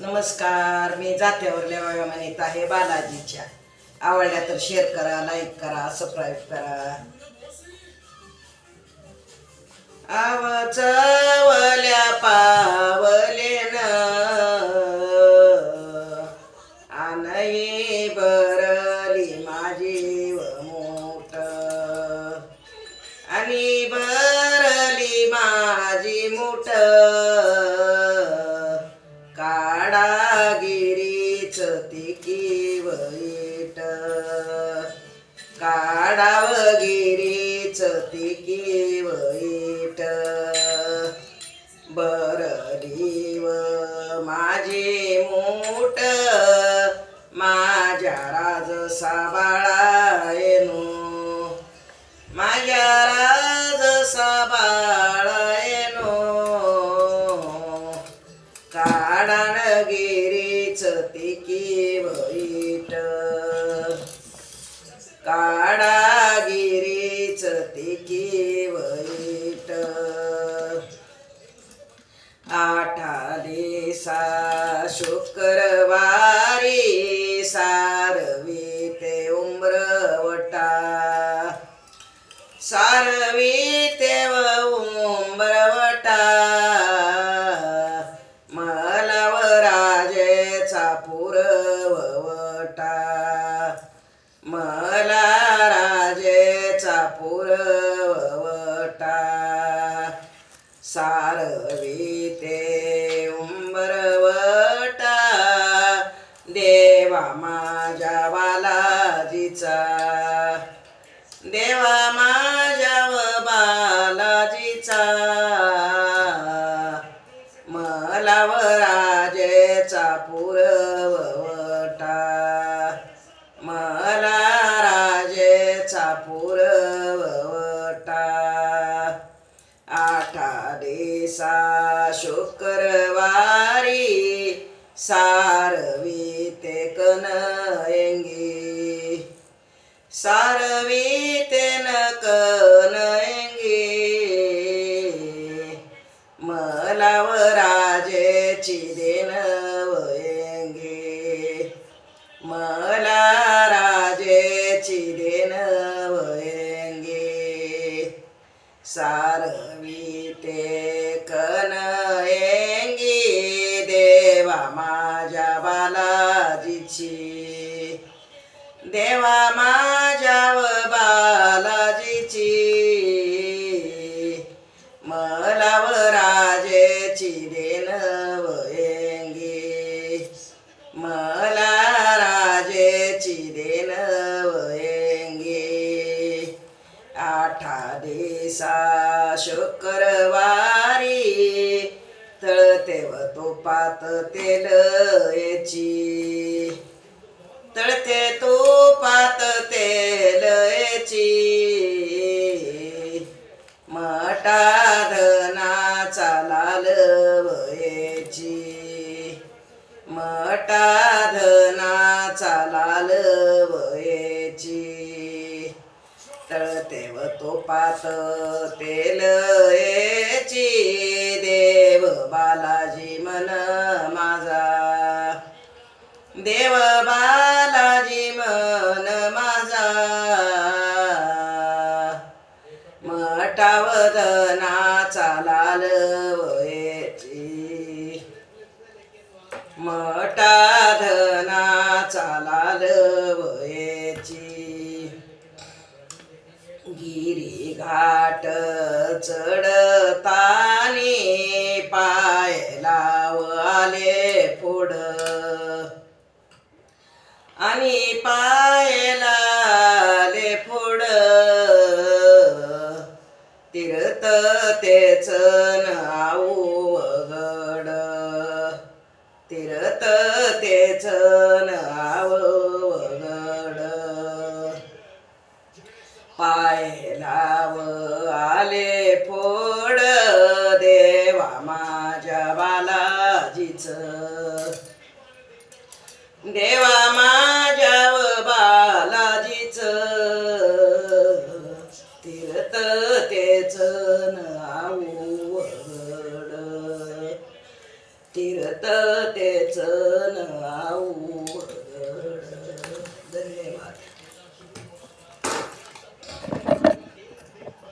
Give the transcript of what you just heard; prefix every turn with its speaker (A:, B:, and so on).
A: नमस्कार मी जात्यावरल्या लेवा म्हणत आहे बालाजीच्या. आवडल्या तर शेअर करा लाईक करा सबस्क्राईब करा. आवाज दिसते तिकी वैट बरली व माझी मूठ. माझ्या राज साबाळा माझ्या राज साबाळायनो काढा काडागिरीच तिकी वैट आठाले सा शुक्र पुरवटा सारविते उंबरवटा। देवा माझ्या बालाजीचा। देवा माझ्या बालाजीचा। मला राजेचा पुरवटा मला राजेचा पुरवटा सारवी ते मलाव राजेची देन वयंगे. मला राजेची देन वयंगे. सारवी ते कनयंगी देवा माझ्या बालाजीची. देवा मा तळतेव तो पात तेल याची. तळते तुपात तेल याची. मटा लाल वयची मटाधनाचा लाल वयची तळतेव व तेल याची. बालाजी मन माझा. देव बालाजी मन माझा. मटावदनाचा लाल वयची. मटाधनाचा लाल वयची. गिरी घाट चढ फोड पुढं आणि पायला ले पुढ तीर्थ तेच नाव वगड तीर्थ तेच नाव वगड पायलाव आले फोड. देवा माझ्या बालाजीचं देवा माझ्या बालाजीच. तीर्थ तेच नावड तीर्थ तेच नावड धन्यवाद.